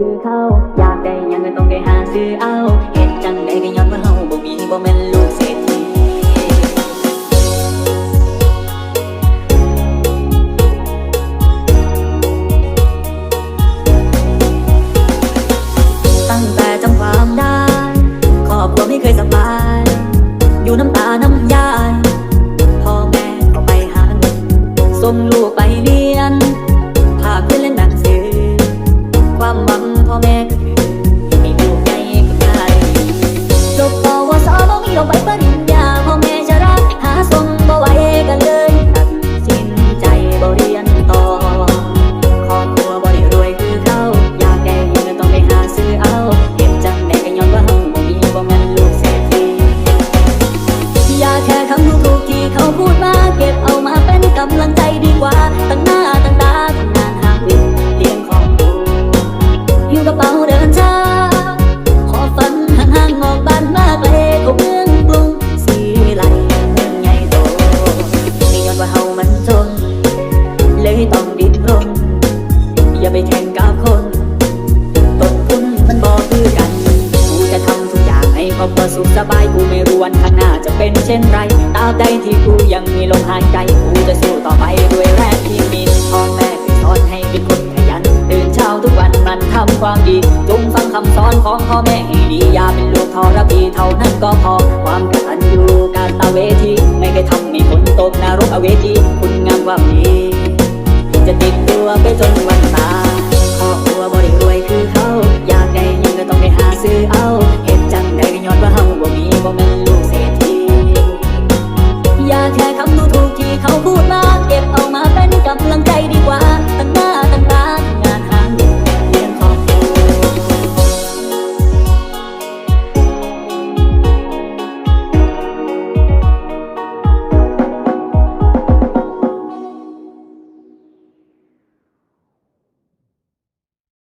คือเขาอยากได้ยังก็ต้องได้หาซื้อเอาเฮ็ดจังได้ก็ย้อนว่าเฮาบ่มีบ่แม่นลูกเศรษฐีตั้งแต่จำความได้ครอบครัวไม่เคยสบาย อยู่น้ำตาน้ำยายพ่อแม่ก็ไปหาเงินส่งลูกไปเรียนพาเพื่อนเล่นหนัง ไม่รู้วันข้างหน้าจะเป็นเช่นไรตราบใดที่กูยังมีลมหายใจกูจะสู้ต่อไปด้วยแรงที่มีพ่อแม่เคยสอนให้เป็นคนขยันตื่นเช้าทุกวันมันทำความดีจงฟังคำสอนของพ่อแม่ให้ดีอย่าเป็นลูกทรพีเท่านั้นก็พอความกตัญญูการตาเวที บ่แม่ลูก